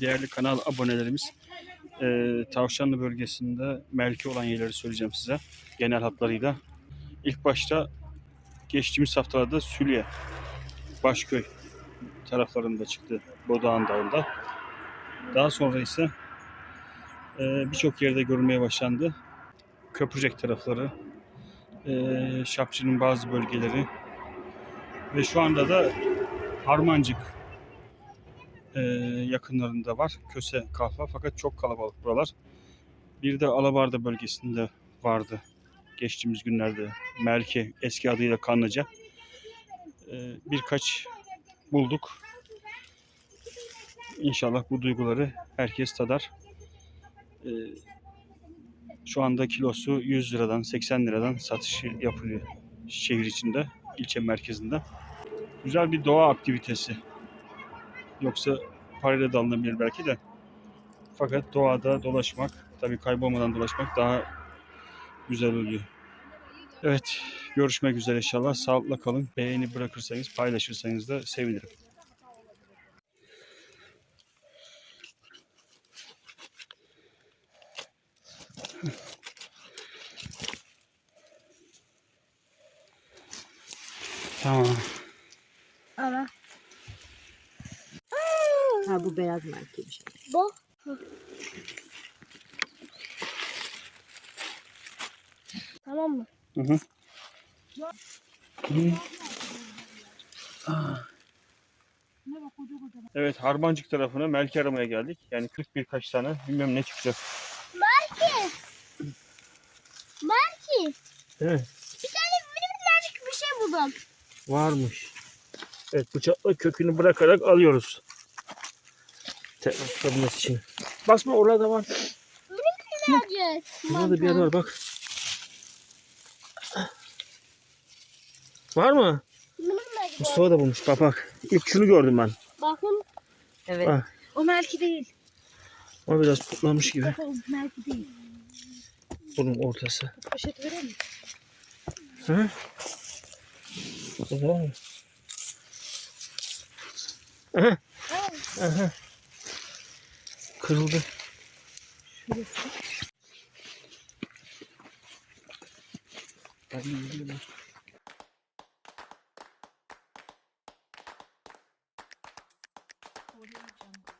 Değerli kanal abonelerimiz, e, Tavşanlı bölgesinde mevki olan yerleri söyleyeceğim size genel hatlarıyla. İlk başta geçtiğimiz haftalarda Sülye, Başköy taraflarında çıktı Bodağan Dağı'nda. Daha sonra ise e, birçok yerde görülmeye başlandı. Köprücek tarafları, e, Şapçı'nın bazı bölgeleri ve şu anda da Harmancık e, yakınlarında var. Köse, Kahva fakat çok kalabalık buralar. Bir de Alabarda bölgesinde vardı geçtiğimiz günlerde. Merke eski adıyla Kanlıca. E, birkaç bulduk. İnşallah bu duyguları herkes tadar. E, şu anda kilosu 100 liradan 80 liradan satışı yapılıyor şehir içinde, ilçe merkezinde. Güzel bir doğa aktivitesi. Yoksa parayla da alınabilir belki de. Fakat doğada dolaşmak, tabii kaybolmadan dolaşmak daha güzel oluyor. Evet, görüşmek üzere inşallah. Sağlıkla kalın. Beğeni bırakırsanız, paylaşırsanız da sevinirim. Tamam. Ana. Ha bu beyaz markaymış. Bu. Tamam mı? Hı hı. Hı. Evet Harmancık tarafına melki aramaya geldik. Yani 40 birkaç tane bilmem ne çıkacak. Belki. Belki. Evet. Bir tane benim minnacık bir şey buldum. Varmış. Evet bıçakla kökünü bırakarak alıyoruz. Tekrar tutabilmesi için. Basma orada var. Minnacık. Burada da bir yer var bak. Var mı? Mustafa da bulmuş bak bak. İlk şunu gördüm ben. Bakın. Evet. Ha. O melki değil. O biraz putlamış gibi. Bakın melki değil. Bunun ortası. Poşet verir mi? Hı? Tamam. Aha. Aha. Kırıldı. Şurası. Hadi yürüyelim. Audio Jungle.